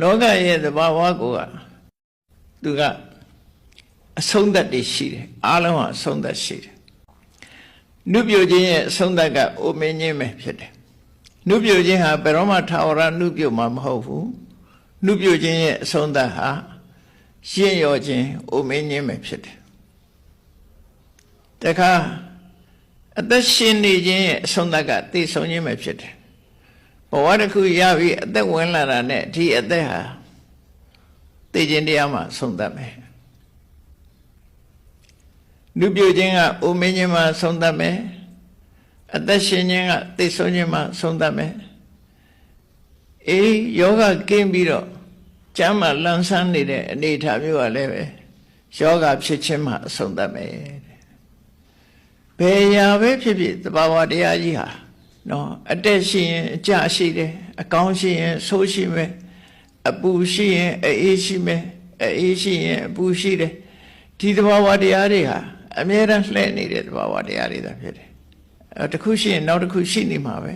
လောကရဲ့သဘာဝကိုကသူကအဆုံးသတ်တည်ရှိတယ်အားလုံးဟာအဆုံးသတ်ရှိတယ်နုပြိုခြင်းရဲ့အဆုံးသတ်ကအိုမင်းခြင်းပဲဖြစ်တယ်နုပြိုခြင်းဟာဘယ်တော့မှထာဝရနုပြိုမှာမဟုတ်ဘူးနုပြိုခြင်းရဲ့အဆုံးသတ်ဟာရှင်းရောခြင်းအိုမင်းခြင်းပဲဖြစ်တယ်တခါအသက်ရှင်နေခြင်းရဲ့အဆုံးသတ်ကသိဆုံးခြင်းပဲဖြစ်တယ် ဘဝတစ်ခုရပြီးအသက်ဝင်လာတာနဲ့ဒီအသက်ဟာသိခြင်းတရားမှာဆုံးသတ်မယ်လူပြိုခြင်းကအိုမင်းခြင်းမှာဆုံးသတ်မယ်အသက်ရှင်ခြင်းကသိဆုံးခြင်းမှာဆုံးသတ်မယ်အေးယောဂကင်းပြီးတော့ကျမ်းမှာလန်းဆန်းနေတဲ့အနေအထားမျိုးကလည်းပဲယောဂဖြစ်ခြင်းမှာအဆုံးသတ်မယ်တဲ့ဘယ်ရာပဲဖြစ်ဖြစ်သဘာဝတရားကြီးဟာ နော်အတက်ရှိရင်အကျရှိတယ်အကောင်းရှိရင်ဆိုးရှိမယ်အပူရှိရင်အေးရှိမယ်အေးရှိရင်အပူရှိတယ်ဒီသဘာဝတရားတွေဟာအမြဲတမ်းလှည့်နေတဲ့သဘာဝတရားတွေသာဖြစ်တယ်အဲတစ်ခုရှိရင်နောက်တစ်ခုရှိနေမှာပဲ